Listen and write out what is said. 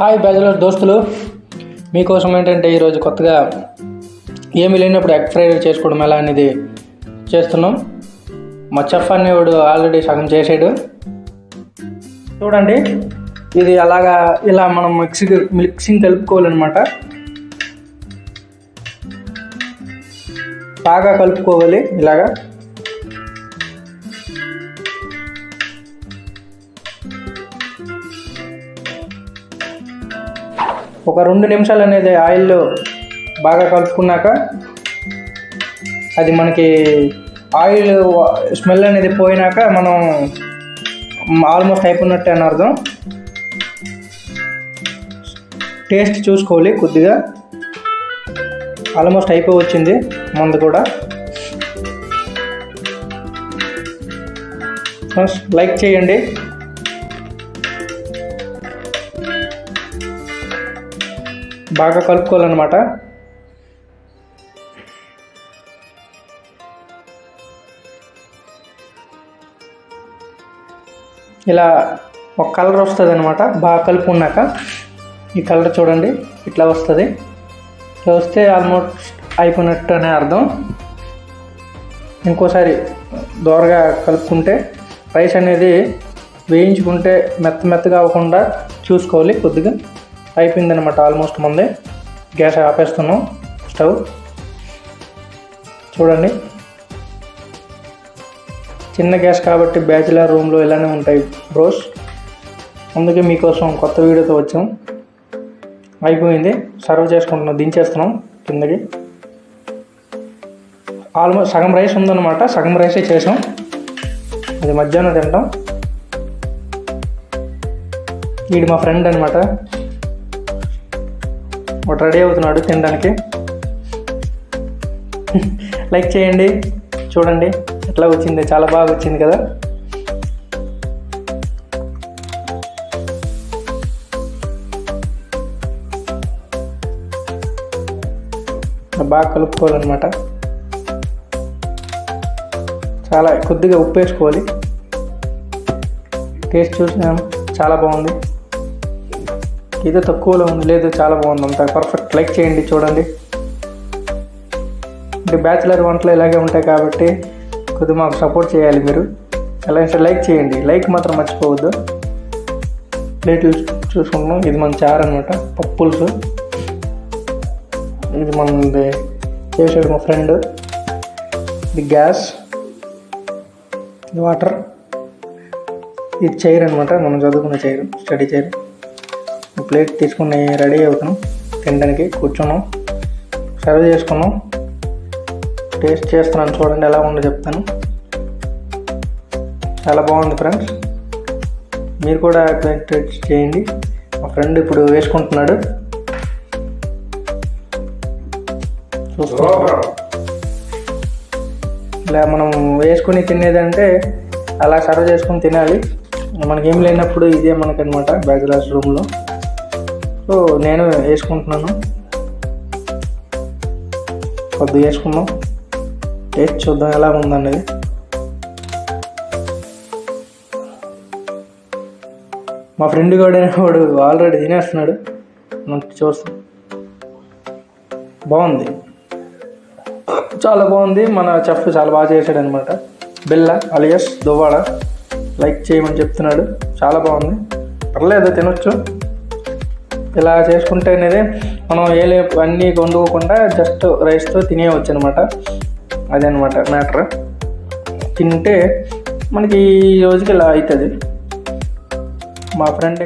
Hi bachelor దోస్తులు. మీకోసం ఏంటంటే ఈరోజు కొత్తగా ఏమి లేనప్పుడు ఎగ్ ఫ్రై చేసుకోవడం ఎలా అనేది చేస్తున్నాం. మా చెఫ్ అనేవాడు ఆల్రెడీ సగం చేసాడు. చూడండి ఇది అలాగా ఇలా మనం మిక్సింగ్ మిక్సింగ్ కలుపుకోవాలన్నమాట. బాగా కలుపుకోవాలి ఇలాగా. ఒక రెండు నిమిషాలు అనేది ఆయిల్లో బాగా కలుపుకున్నాక అది మనకి ఆయిల్ స్మెల్ అనేది పోయినాక మనం ఆల్మోస్ట్ అయిపోయినట్టే అని అర్థం. టేస్ట్ చూసుకోవాలి కొద్దిగా. ఆల్మోస్ట్ అయిపోయి వచ్చింది మందు కూడా. లైక్ చేయండి. బాగా కలుపుకోవాలన్నమాట. ఇలా ఒక కలర్ వస్తుంది అనమాట బాగా కలుపుకున్నాక. ఈ కలర్ చూడండి ఇట్లా వస్తుంది. ఇట్లా వస్తే ఆల్మోస్ట్ అయిపోయినట్టు అనే అర్థం. ఇంకోసారి దోరగా కలుపుకుంటే రైస్ అనేది వేయించుకుంటే మెత్త మెత్తగా అవ్వకుండా చూసుకోవాలి కొద్దిగా అయిపోయిందనమాట ఆల్మోస్ట్ ముందే. గ్యాస్ ఆపేస్తున్నాం. స్టవ్. చూడండి. చిన్న గ్యాస్ కాబట్టి బ్యాచిలర్ రూమ్లో ఇలానే ఉంటాయి బ్రోస్. అందుకే మీకోసం కొత్త వీడియోతో వచ్చాం. అయిపోయింది. సర్వ్ చేసుకుంటున్నాం. దించేస్తున్నాం కిందకి. ఆల్మోస్ట్ సగం రైస్ ఉందన్నమాట. సగం రైసే చేసాం. అది మధ్యాహ్నం తింటాం. వీడు మా ఫ్రెండ్ అనమాట ఒకటి రెడీ అవుతున్నాడు తినడానికి. లైక్ చేయండి చూడండి ఎట్లా వచ్చింది చాలా బాగా వచ్చింది కదా. బాగా కలుపుకోవాలన్నమాట. చాలా కొద్దిగా ఉప్పు వేసుకోవాలి. టేస్ట్ చూసినాం చాలా బాగుంది. ఇది తక్కువలో ఉంది లేదు చాలా బాగుంది. అంత పర్ఫెక్ట్ లైక్ చేయండి చూడండి. అంటే బ్యాచిలర్ వంటలు ఇలాగే ఉంటాయి కాబట్టి కొద్దిగా మాకు సపోర్ట్ చేయాలి మీరు. ఎలా అంటే లైక్ చేయండి. లైక్ మాత్రం మర్చిపోవద్దు. ప్లేట్లు చూసుకుంటున్నాం. ఇది మన చారు అనమాట పప్పు ఇది మనది చేసాడు మా ఫ్రెండ్ ఇది గ్యాస్ ఇది వాటర్ ఇది చైర్ అనమాట మనం చదువుకున్న చైర్ స్టడీ చైర్ ప్లేట్ తీసుకుని రెడీ అవుతున్నాం. తినడానికి కూర్చున్నాం. సర్వ్ చేసుకున్నాం. టేస్ట్ చేస్తున్నాను చూడండి ఎలా ఉందో చెప్తాను. చాలా బాగుంది ఫ్రెండ్స్. మీరు కూడా టేస్ట్ చేయండి. మా ఫ్రెండ్ ఇప్పుడు వేసుకుంటున్నాడు. చూసుకో ఇలా మనం వేసుకుని తినేదంటే అలా సర్వ్ చేసుకుని తినాలి. మనకేం లేనప్పుడు ఇదే మనకనమాట బ్యాచిలర్స్ రూమ్లో. సో నేను వేసుకుంటున్నాను. కొద్దిగా వేసుకుందాం. టేస్ట్ చూద్దాం ఎలా ఉందన్నది మా ఫ్రెండ్ కూడా వాడు ఆల్రెడీ తినేస్తున్నాడు. చూస్తాం. బాగుంది. చాలా బాగుంది. మన చెఫ్ చాలా బాగా చేశాడు అనమాట బిల్ల అలియస్ దువ్వాడ. లైక్ చేయమని చెప్తున్నాడు. చాలా బాగుంది. పర్లేదు తినొచ్చు. ఇలా చేసుకుంటే అనేది మనం ఏ అన్నీ వండుకోకుండా జస్ట్ రైస్తో తినేయవచ్చు అనమాట అదనమాట మ్యాటర్ తింటే మనకి ఈ రోజుకి ఇలా అవుతుంది మా ఫ్రెండ్